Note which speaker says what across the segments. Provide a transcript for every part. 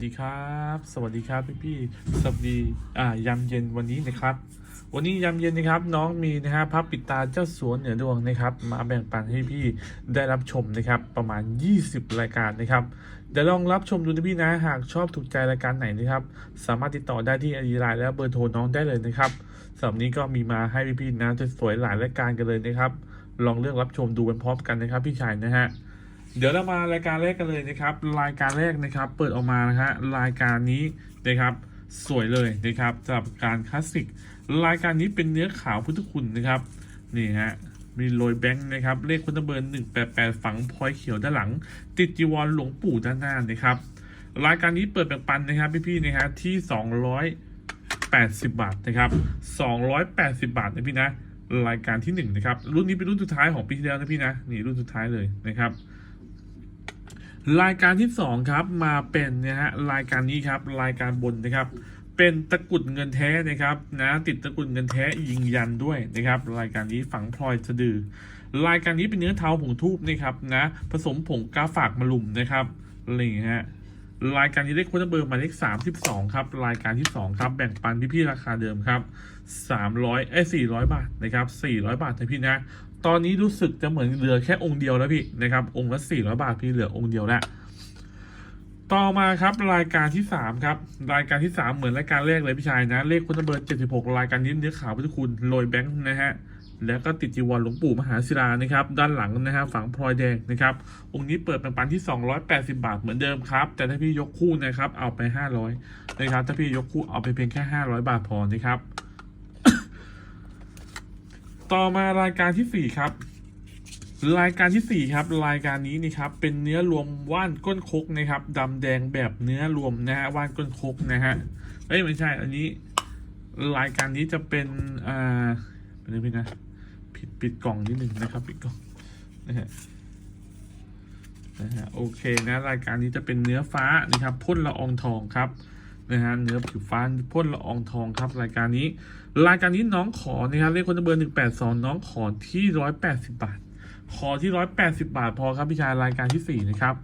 Speaker 1: สวัสดีครับ สวัสดีครับพี่พี่สวัสดีอ่ายามเย็นวันนี้นะครับ วันนี้ยามเย็นนะครับ น้องมีนะฮะพับปิดตาเจ้าสวนเหนือดวงนะครับ มาแบ่งปันให้พี่ได้รับชมนะครับ ประมาณ 20 รายการนะครับเดี๋ยวลองรับชมดูนะพี่นะหากชอบถูกใจรายการไหนนะครับ สามารถติดต่อได้ที่อดีไลน์และเบอร์โทรน้องได้เลยนะครับสำหรับนี้ก็มีมาให้พี่พี่ๆนะสวยๆหลายรายการกันเลยนะครับ ลองเลือกรับชมดูกันพร้อมกันนะครับ พี่ชายนะฮะ เดี๋ยวเรามารายการแรกกันเลยนะครับ รายการแรกนะครับ เปิดออกมานะฮะรายการนี้นะครับสวยเลยนะครับสำหรับการคลาสสิก รายการนี้เป็นเนื้อขาวพุทธคุณนะครับนี่ฮะมีโรยแบงค์นะครับ เลขคุณเบอร์หนึ่งแปดแปดฝังพลอยเขียวด้านหลัง ติดจีวรหลวงปู่ด้านหน้านะครับ รายการนี้เปิดแบ่งปันนะครับพี่ๆนะฮะที่สองร้อยแปดสิบบาทนะครับสองร้อยแปดสิบบาทนะพี่นะรายการที่หนึ่งนะครับรุ่นนี้เป็นรุ่นสุดท้ายของปีที่แล้วนะพี่นะนี่รุ่นสุดท้ายเลยนะครับ รายการที่สองครับมาเป็นนะฮะรายการนี้ครับรายการบนนะครับ เป็นตะกุดเงินแท้นะครับนะติดตะกุดเงินแท้ยิงยันด้วยนะครับ รายการนี้ฝังพลอยสะดือ รายการนี้เป็นเนื้อเท้าผงทูบนะครับนะผสมผงกาฝากมะลุมนะครับอะไรอย่างเงี้ย รายการนี้เลขโค้ดเบอร์หมายเลขสามสิบสองครับ รายการที่สองครับ แบ่งปันพี่ๆราคาเดิมครับสามร้อยเอ้สี่ร้อยบาทนะครับสี่ร้อยบาทนะพี่นะ ตอนนี้รู้สึกจะเหมือนเหลือแค่องค์เดียวแล้วพี่นะครับ องค์ละสี่ร้อยบาทพี่เหลือองค์เดียวแล้วต่อมาครับรายการที่สามครับ รายการที่สามเหมือนรายการแรกเลยพี่ชายนะ เลขคุณเบอร์เจ็ดสิบหกรายการนี้เนื้อขาวพุทธคุณโรยแบงค์นะฮะ แล้วก็ติดจีวรหลวงปู่มหาศิลานะครับ ด้านหลังนะฮะฝังพลอยแดงนะครับ องค์นี้เปิดเป็นปันที่ 280 บาทเหมือนเดิมครับ แต่ถ้าพี่ยกคู่นะครับเอาไป 500นะครับ ถ้าพี่ยกคู่เอาไปเพียงแค่ 500 บาทพอนะครับ ต่อมารายการที่สี่ครับรายการที่สี่ครับ รายการนี้นี่ครับเป็นเนื้อรวมว่านก้นคกนะครับดำแดงแบบเนื้อรวมนะฮะว่านก้นคกนะฮะเอ้ยไม่ใช่อันนี้ รายการนี้จะเป็นอ่าเป็นอะไรนะ ผิดปิดกล่องนิดหนึ่งนะครับปิดกล่องนะฮะนะฮะโอเคนะรายการนี้จะเป็นเนื้อฟ้านะครับพ่นละอองทองครับนะฮะเนื้อผิวฟ้าพ่นละอองทองครับ รายการนี้ รายการนี้น้องขอนะครับเลขคนเบอร์หนึ่งแปดสองน้องขอที่ร้อยแปดสิบบาท ขอที่ร้อยแปดสิบาทพอครับพี่ชายรายการที่สี่นะครับ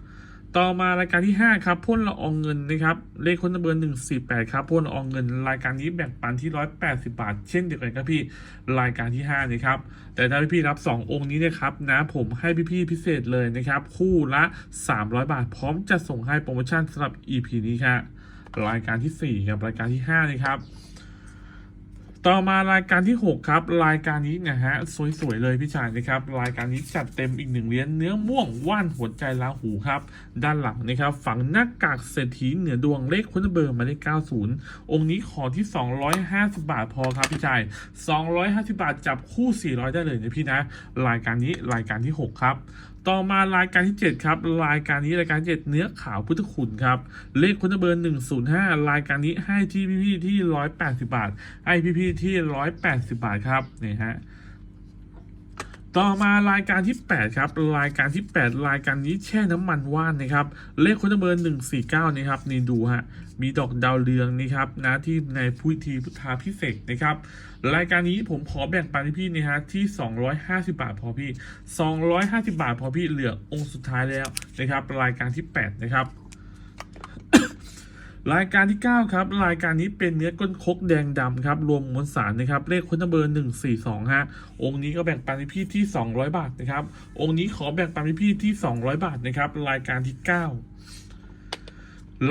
Speaker 1: ต่อมารายการที่ห้าครับพ่นละอองเงินนะครับเลขค้นเบอร์หนึ่งสี่แปดครับพ่นละอองเงิน รายการนี้แบ่งปันที่ร้อยแปดสิบาท เช่นเดียวกันครับพี่รายการที่ห้านะครับแต่ถ้าพี่ๆรับสององค์นี้นะครับนะผมให้พี่ๆพิเศษเลยนะครับคู่ละสามร้อยบาท พร้อมจะส่งให้โปรโมชั่นสำหรับ EP นี้ครับรายการที่สี่กับรายการที่ห้านะครับ ต่อมารายการที่ 6 ครับ รายการนี้นะฮะสวยๆเลยพี่ชายนะครับ รายการนี้จัดเต็มอีกหนึ่งเหรียญเนื้อม่วงว่านหัวใจลาหูครับ ด้านหลังนะครับฝังหน้ากากเศรษฐีเหนือดวงเลขคุณเบอร์มาเลข90 องค์นี้ขอที่ 250 บาทพอครับพี่ชาย 250 บาทจับคู่ 400 ได้เลยนะพี่นะ รายการนี้รายการที่ 6 ครับ ต่อมารายการที่ 7 ครับ รายการนี้รายการ 7 เนื้อขาวพุทธคุณครับ เลขคุณเบอร์ 105 รายการนี้ให้ที่พี่ๆที่ 180 บาท ให้พี่ๆที่ 180 บาทครับนี่ฮะ ต่อมารายการที่ 8 ครับ รายการที่ 8 รายการนี้แช่น้ำมันว่านนะครับ เลขคุณเบอร์149 นะครับนี่ดูฮะ มีดอกดาวเรืองนี่ครับนะที่ในพุทธีพุทธาพิเศษนะครับ รายการนี้ผมขอแบ่งปันให้พี่นะฮะที่ 250 บาทพอพี่ 250 บาทพอพี่เหลือองค์สุดท้ายแล้วนะครับ รายการที่ 8 นะครับ รายการที่ 9 ครับ รายการนี้เป็นเนื้อก้นคกแดงดำครับ รวมมวลสารนะครับ เลขคนเบอร์ 142 ฮะ องค์นี้ก็แบ่งปันให้พี่ที่ 200 บาทนะครับ องค์นี้ขอแบ่งปันให้พี่ที่ 200 บาทนะครับ รายการที่ 9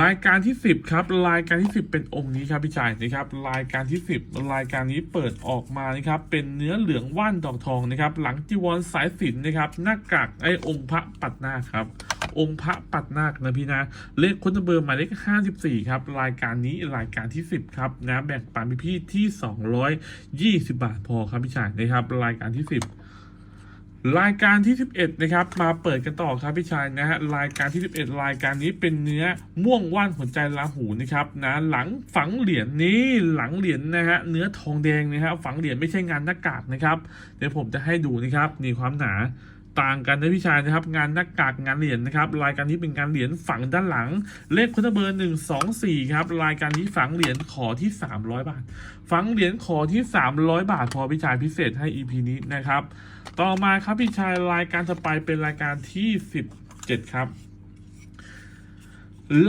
Speaker 1: รายการที่ 10 ครับ รายการที่ 10 เป็นองค์นี้ครับพี่ชายนะครับ รายการที่ 10 รายการนี้เปิดออกมานะครับ เป็นเนื้อเหลืองว่านดอกทองนะครับ หลังจีวรสายสิญจนนะครับ หน้ากากไอ้องค์พระปัดหน้าครับ องค์พระปัดนาคนะพี่นะ เลขคนเบอร์หมายเลข 54 ครับ รายการนี้รายการที่ 10 ครับนะแบ่งปันพี่ที่ 220 บาทพอครับพี่ชายนะครับ รายการที่ 10รายการที่ 11 นะครับ มาเปิดกันต่อครับพี่ชายนะฮะรายการที่ 11 รายการนี้เป็นเนื้อม่วงว่านหัวใจลาหูนะครับนะหลังฝังเหรียญนี้หลังเหรียญนะฮะเนื้อทองแดงนะครับฝังเหรียญไม่ใช่งานหน้ากากนะครับเดี๋ยวผมจะให้ดูนะครับนี่ความหนา ต่างกันนะพี่ชายนะครับ งานหน้ากากงานเหรียญนะครับ รายการนี้เป็นงานเหรียญฝังด้านหลัง เลขคุณเบอร์หนึ่งสองสี่ครับรายการนี้ฝังเหรียญขอที่300บาท ฝังเหรียญขอที่300บาท พอพี่ชายพิเศษให้ EP นี้นะครับ ต่อมาครับพี่ชายรายการต่อไปเป็นรายการที่17ครับ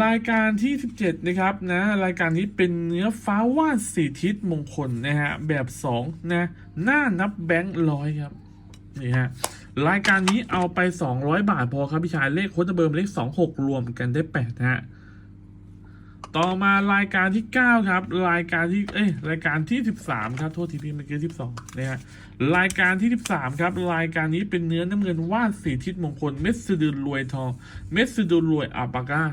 Speaker 1: รายการที่ 17 นะครับนะรายการนี้เป็นเนื้อฟ้าว่านสีทิศมงคลนะฮะแบบ 2 นะ หน้านับแบงค์ร้อยครับ นี่ฮะ รายการนี้เอาไป 200 บาทพอครับพี่ชายเลขโค้ดเบอร์เลข 26 รวมกันได้8นะฮะต่อมารายการที่ 9 ครับ รายการที่เอ้ยรายการที่ 13 ครับโทษทีพี่เมื่อกี้12นะฮะรายการที่ 13 ครับ รายการนี้เป็นเนื้อน้ำเงินว่านสีทิศมงคลเม็ดสะดือรวยทองเม็ดสะดือรวยอัปาก้า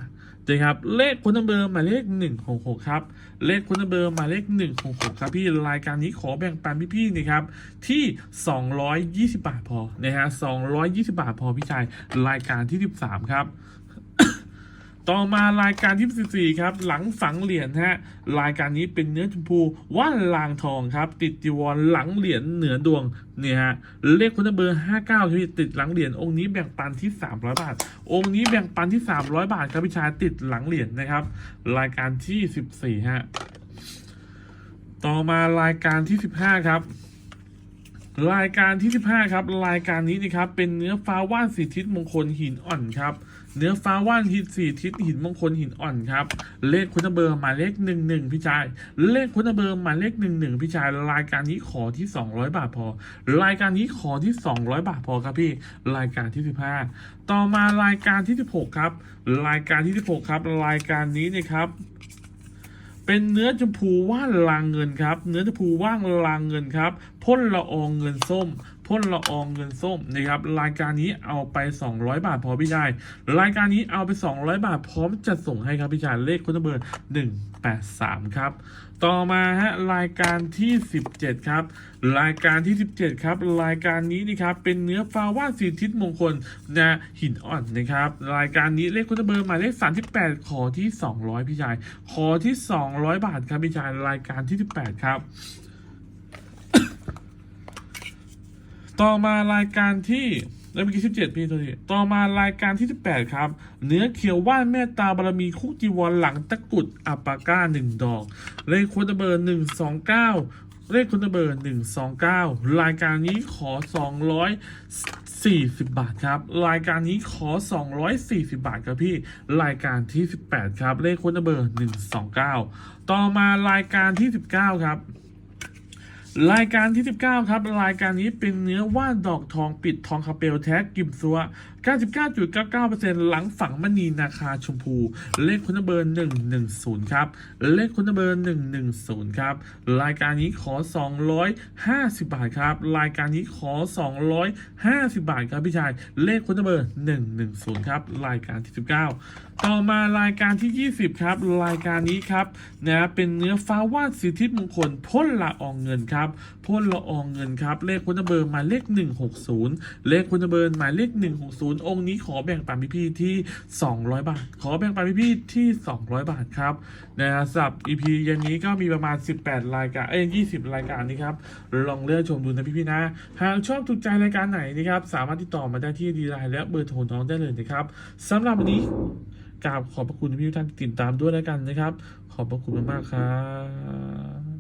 Speaker 1: นะครับเลขคนเบอร์หมายเลข 166 ครับ เลขคนเบอร์หมายเลข 166 ครับพี่รายการนี้ขอแบ่งปันพี่ๆนะครับที่ 220 บาทพอนะฮะ220 บาทพอพี่ชายรายการที่ 13 ครับ ต่อมารายการที่ 14 ครับหลังฝังเหรียญฮะรายการนี้เป็นเนื้อชมพูว่านลางทองครับ ติดจีวรหลังเหรียญเหนือดวงเนี่ยฮะเลขคุณเบอร์ 59ที่ติดหลังเหรียญองค์นี้แบ่งปันที่ 300 บาท องค์นี้แบ่งปันที่ 300 บาทครับพี่ชายติดหลังเหรียญนะครับ รายการที่ 14ฮะต่อมารายการที่ 15 ครับรายการที่ 15 ครับ รายการนี้นะครับเป็นเนื้อฟ้าว่านสีทิศมงคลหินอ่อนครับ เนื้อฟ้าว่านหินสีทิศหินมงคลหินอ่อนครับ เลขคุณเบอร์หมายเลขหนึ่งหนึ่งพี่ชาย เลขคุณเบอร์หมายเลขหนึ่งหนึ่งพี่ชาย รายการนี้ขอที่200บาทพอ รายการนี้ขอที่200บาทพอครับพี่ รายการที่15ต่อมารายการที่16ครับ รายการที่16ครับ รายการนี้เนะครับเป็นเนื้อชมพูว่านลางเงินครับ เนื้อชมพูว่างลางเงินครับ พ่นละอองเงินส้ม พ่นละอองเงินส้มนะครับรายการนี้เอาไป 200 บาทพอพี่ชายรายการนี้เอาไป 200 บาทพร้อมจัดส่งให้ครับพี่ชายเลขคุณเบอร์183 ครับ ต่อมาฮะรายการที่ 17 ครับ รายการที่ 17 ครับ รายการนี้นี่ครับเป็นเนื้อฟ้าว่านสีทิศมงคลนะหินอ่อนนะครับ รายการนี้เลขคุณเบอร์หมายเลข 38 ขอที่ 200 พี่ชาย ขอที่ 200 บาทครับพี่ชายรายการที่ 18 ครับ ต่อมารายการที่แล้วเมื่อกี้สิบเจ็ดพี่ตัวทีต่อมารายการที่สิบแปดครับ เนื้อเขียวว่านเมตตาบารมีคุกจีวรหลังตะกุดอัปปาก้าหนึ่งดอก เลขคุณเบอร์หนึ่งสองเก้าเลขคุณเบอร์หนึ่งสองเก้ารายการนี้ขอสองร้อยสี่สิบบาทครับ รายการนี้ขอสองร้อยสี่สิบบาทครับพี่ รายการที่สิบแปดครับ เลขคุณเบอร์หนึ่งสองเก้าต่อมารายการที่สิบเก้าครับ รายการที่ 19 ครับ รายการนี้เป็นเนื้อว่านดอกทองปิดทองคาเปลแท็กกิมซัว 99.99%หลังฝังมณีนาคาชมพู เลขคุณเบอร์ 110 ครับ เลขคุณเบอร์ 110 ครับ รายการนี้ขอ 250 บาทครับ รายการนี้ขอ 250 บาทครับพี่ชาย เลขคุณเบอร์ 110 ครับ รายการที่ 19 ต่อมารายการที่ 20 ครับ รายการนี้ครับนะเป็นเนื้อฟ้าวานสีทิศมงคลพ่นละอองเงินครับพ่นละอองเงินครับ เลขคุณเบอร์หมายเลข 160 เลขคุณเบอร์หมายเลข 160องค์นี้ขอแบ่งปันพี่ๆที่ 200 บาท ขอแบ่งปันพี่ๆที่ 200 บาทครับนะครับสำหรับ EP ย็นนี้ก็มีประมาณ 18 รายการเอ้ย20 รายการนี้ครับลองเลือกชมดูนะพี่ๆนะ หากชอบถูกใจรายการไหนนะครับสามารถติดต่อมาได้ที่ดีไลน์และเบอร์โทรน้องได้เลยนะครับสำหรับวันนี้กราบขอบพระคุณพี่ทุกท่านติดตามด้วยแล้วกันนะครับ ขอบพระคุณมากๆครับ